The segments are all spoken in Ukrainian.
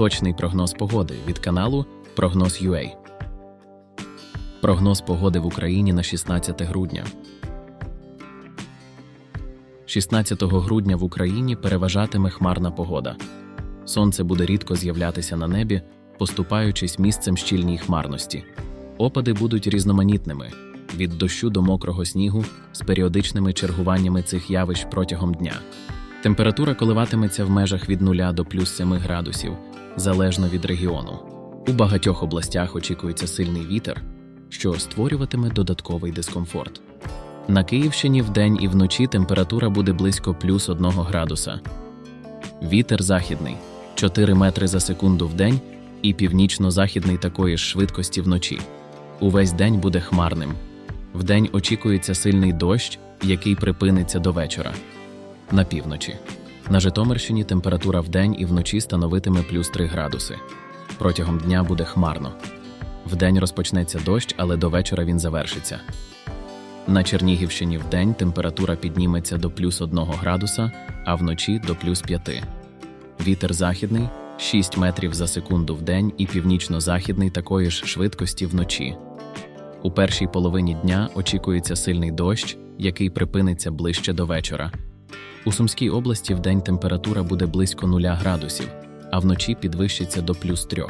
Точний прогноз погоди від каналу Прогноз UA. Прогноз погоди в Україні на 16 грудня. 16 грудня в Україні переважатиме хмарна погода. Сонце буде рідко з'являтися на небі, поступаючись місцем щільній хмарності. Опади будуть різноманітними від дощу до мокрого снігу з періодичними чергуваннями цих явищ протягом дня. Температура коливатиметься в межах від 0 до плюс 7 градусів, залежно від регіону. У багатьох областях очікується сильний вітер, що створюватиме додатковий дискомфорт. На Київщині вдень і вночі температура буде близько плюс 1 градуса. Вітер західний 4 метри за секунду вдень і північно-західний такої ж швидкості вночі. Увесь день буде хмарним. Вдень очікується сильний дощ, який припиниться до вечора. На півночі. На Житомирщині температура вдень і вночі становитиме плюс 3 градуси. Протягом дня буде хмарно. Вдень розпочнеться дощ, але до вечора він завершиться. На Чернігівщині вдень температура підніметься до плюс 1 градуса, а вночі до плюс 5. Вітер західний 6 метрів за секунду вдень і північно-західний такої ж швидкості вночі. У першій половині дня очікується сильний дощ, який припиниться ближче до вечора. У Сумській області вдень температура буде близько 0 градусів, а вночі підвищиться до плюс 3.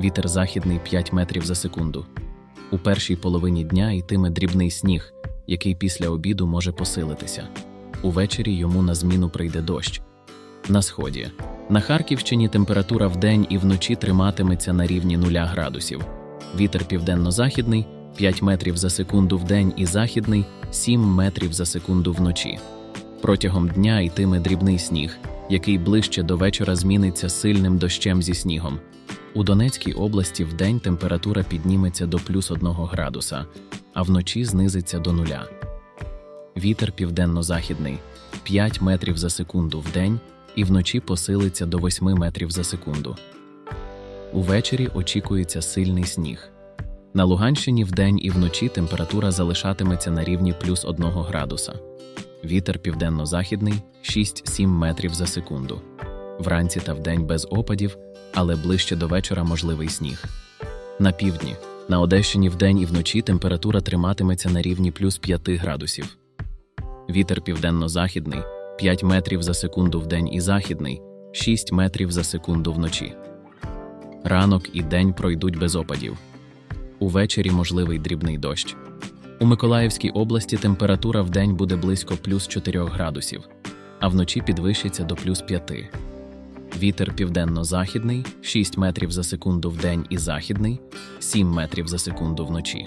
Вітер західний 5 метрів за секунду. У першій половині дня йтиме дрібний сніг, який після обіду може посилитися. Увечері йому на зміну прийде дощ. На сході. На Харківщині температура вдень і вночі триматиметься на рівні 0 градусів. Вітер південно-західний 5 метрів за секунду вдень і західний 7 метрів за секунду вночі. Протягом дня йтиме дрібний сніг, який ближче до вечора зміниться сильним дощем зі снігом. У Донецькій області вдень температура підніметься до плюс 1 градуса, а вночі знизиться до нуля. Вітер південно-західний 5 метрів за секунду вдень і вночі посилиться до 8 метрів за секунду. Увечері очікується сильний сніг. На Луганщині вдень і вночі температура залишатиметься на рівні плюс 1 градуса. Вітер південно-західний 6-7 метрів за секунду. Вранці та вдень без опадів, але ближче до вечора можливий сніг. На півдні, на Одещині вдень і вночі температура триматиметься на рівні плюс 5 градусів. Вітер південно-західний 5 метрів за секунду вдень і західний 6 метрів за секунду вночі. Ранок і день пройдуть без опадів. Увечері можливий дрібний дощ. У Миколаївській області температура вдень буде близько плюс 4 градусів, а вночі підвищиться до плюс 5. Вітер південно-західний 6 метрів за секунду вдень і західний 7 метрів за секунду вночі.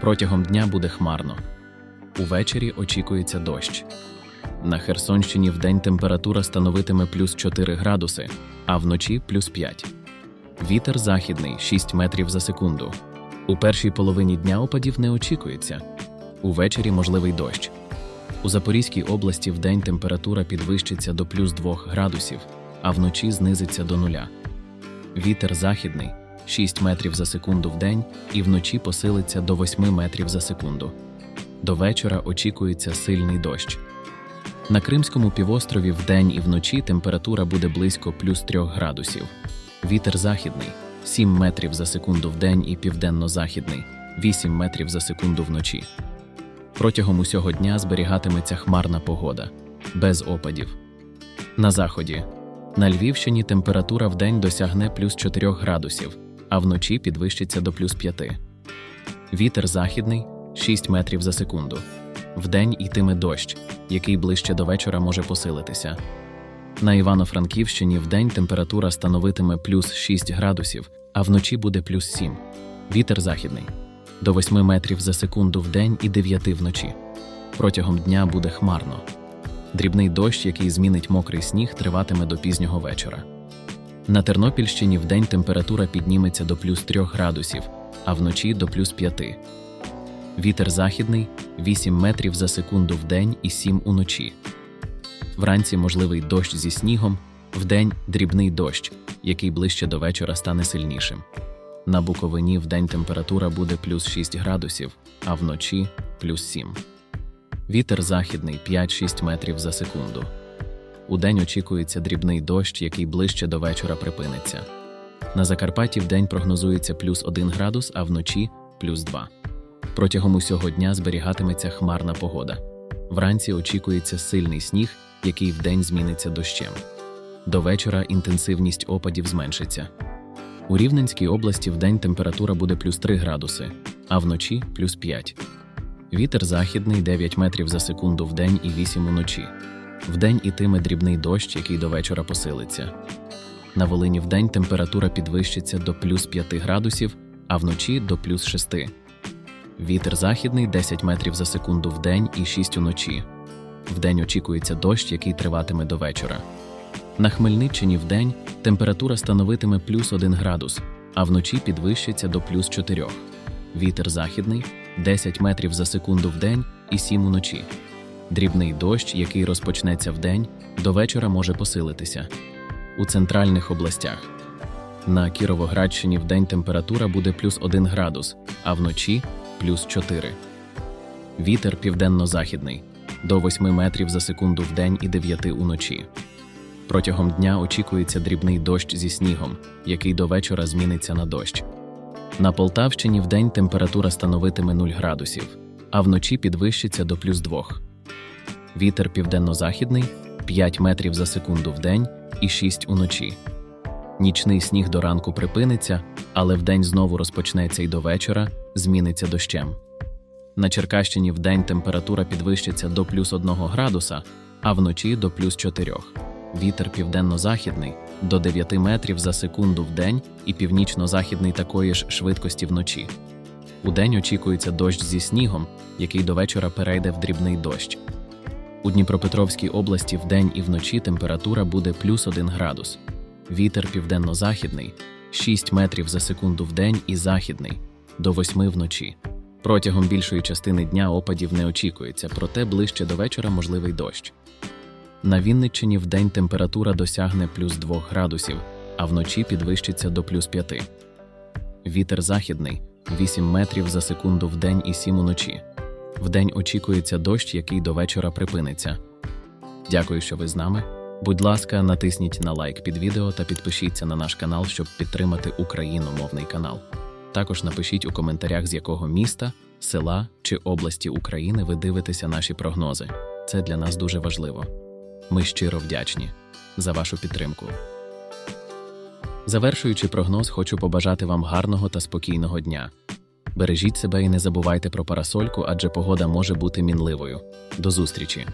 Протягом дня буде хмарно. Увечері очікується дощ. На Херсонщині вдень температура становитиме плюс 4 градуси, а вночі плюс 5. Вітер західний 6 метрів за секунду. У першій половині дня опадів не очікується. Увечері можливий дощ. У Запорізькій області вдень температура підвищиться до плюс 2 градусів, а вночі знизиться до нуля. Вітер західний 6 метрів за секунду вдень і вночі посилиться до 8 метрів за секунду. До вечора очікується сильний дощ. На Кримському півострові вдень і вночі температура буде близько плюс 3 градусів. Вітер західний 7 метрів за секунду вдень і південно-західний 8 метрів за секунду вночі. Протягом усього дня зберігатиметься хмарна погода, без опадів. На заході. На Львівщині температура вдень досягне плюс 4 градусів, а вночі підвищиться до плюс 5. Вітер західний 6 метрів за секунду. Вдень йтиме дощ, який ближче до вечора може посилитися. На Івано-Франківщині вдень температура становитиме плюс 6 градусів, а вночі буде плюс 7. Вітер західний до 8 метрів за секунду вдень і 9 вночі. Протягом дня буде хмарно. Дрібний дощ, який змінить мокрий сніг, триватиме до пізнього вечора. На Тернопільщині вдень температура підніметься до плюс 3 градусів, а вночі до плюс 5. Вітер західний 8 метрів за секунду вдень і 7 уночі. Вранці можливий дощ зі снігом, вдень дрібний дощ, який ближче до вечора стане сильнішим. На Буковині вдень температура буде плюс 6 градусів, а вночі плюс 7. Вітер західний 5-6 метрів за секунду. Удень очікується дрібний дощ, який ближче до вечора припиниться. На Закарпатті вдень прогнозується плюс 1 градус, а вночі плюс 2. Протягом усього дня зберігатиметься хмарна погода. Вранці очікується сильний сніг, який вдень зміниться дощем. До вечора інтенсивність опадів зменшиться. У Рівненській області вдень температура буде плюс 3 градуси, а вночі плюс 5. Вітер західний 9 метрів за секунду вдень і 8 уночі. Вдень ітиме дрібний дощ, який до вечора посилиться. На Волині вдень температура підвищиться до плюс 5 градусів, а вночі до плюс 6. Вітер західний 10 метрів за секунду вдень і 6 уночі. Вдень очікується дощ, який триватиме до вечора. На Хмельниччині вдень температура становитиме плюс 1 градус, а вночі підвищиться до плюс 4. Вітер західний 10 метрів за секунду вдень і 7 уночі. Дрібний дощ, який розпочнеться вдень, до вечора може посилитися. У центральних областях. На Кіровоградщині вдень температура буде плюс 1 градус, а вночі плюс 4. Вітер південно-західний до 8 метрів за секунду вдень і 9 уночі. Протягом дня очікується дрібний дощ зі снігом, який до вечора зміниться на дощ. На Полтавщині вдень температура становитиме 0 градусів, а вночі підвищиться до плюс 2. Вітер південно-західний 5 метрів за секунду вдень і 6 уночі. Нічний сніг до ранку припиниться, але вдень знову розпочнеться і до вечора зміниться дощем. На Черкащині вдень температура підвищиться до плюс 1 градуса, а вночі до плюс 4. Вітер південно-західний до 9 метрів за секунду вдень і північно-західний такої ж швидкості вночі. Удень очікується дощ зі снігом, який до вечора перейде в дрібний дощ. У Дніпропетровській області вдень і вночі температура буде плюс 1 градус. Вітер південно-західний 6 метрів за секунду вдень і західний до 8 вночі. Протягом більшої частини дня опадів не очікується, проте ближче до вечора можливий дощ. На Вінниччині вдень температура досягне плюс 2 градусів, а вночі підвищиться до плюс 5. Вітер західний 8 метрів за секунду вдень і 7 уночі. Вдень очікується дощ, який до вечора припиниться. Дякую, що ви з нами. Будь ласка, натисніть на лайк під відео та підпишіться на наш канал, щоб підтримати україномовний канал. Також напишіть у коментарях, з якого міста, села чи області України ви дивитеся наші прогнози. Це для нас дуже важливо. Ми щиро вдячні за вашу підтримку. Завершуючи прогноз, хочу побажати вам гарного та спокійного дня. Бережіть себе і не забувайте про парасольку, адже погода може бути мінливою. До зустрічі!